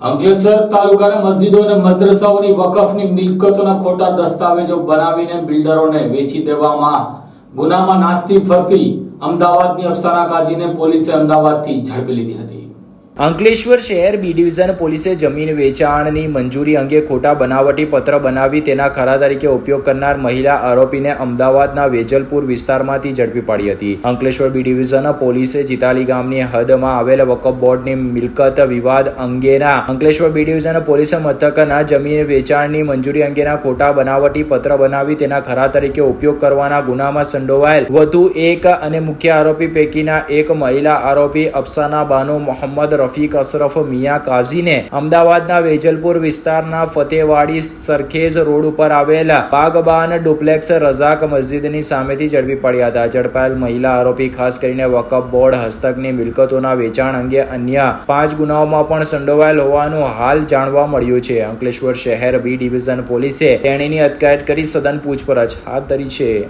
અંકલેશ્વર તાલુકાના મસ્જિદો અને મદ્રસાઓની વકફની મિલકતોના ખોટા દસ્તાવેજો બનાવીને બિલ્ડરોને વેચી દેવામાં ગુનામાં નાસ્તી ફરતી અમદાવાદની અફસાના કાજીને પોલીસે અમદાવાદથી ઝડપી લીધી હતી. અંકલેશ્વર શહેર બી ડિવિઝન પોલીસે જમીન વેચાણની મંજૂરી અંગે ખોટા બનાવટી પત્ર બનાવી તેના ખરા તરીકે ઉપયોગ કરનાર મહિલા આરોપીને અમદાવાદના વેજલપુર વિસ્તારમાંથી ઝડપી પાડી હતી. અંકલેશ્વર બી ડિવિઝન પોલીસે ચિતાલી ગામની હદમાં આવેલ વકફ બોર્ડની મિલકત વિવાદ અંગેના અંકલેશ્વર બી ડિવિઝન પોલીસ મથકના જમીન વેચાણની મંજૂરી અંગેના ખોટા બનાવટી પત્ર બનાવી તેના ખરા તરીકે ઉપયોગ કરવાના ગુનામાં સંડોવાયેલ વધુ એક અને મુખ્ય આરોપી પૈકીના એક મહિલા આરોપી અફસાના બાનુ મોહમ્મદ રફીક અશરફ, મિયા કાઝીને અમદાવાદના વેજલપુર વિસ્તારના ફતેવાડી સરખેજ રોડ ઉપર આવેલા બાગબાન ડુપ્લેક્સ રઝાક મસ્જિદની સામેથી ઝડપી પડ્યા હતા. ઝડપાયેલ મહિલા આરોપી, ખાસ કરીને વકફ બોર્ડ હસ્તકની મિલકતોના વેચાણ અંગે અન્ય પાંચ ગુનાઓમાં પણ સંડોવાયેલ હોવાનું હાલ જાણવા મળ્યું છે. અંકલેશ્વર શહેર બી ડિવિઝન પોલીસે તેણીની અટકાયત કરી સદન પૂછપરછ હાથ ધરી છે.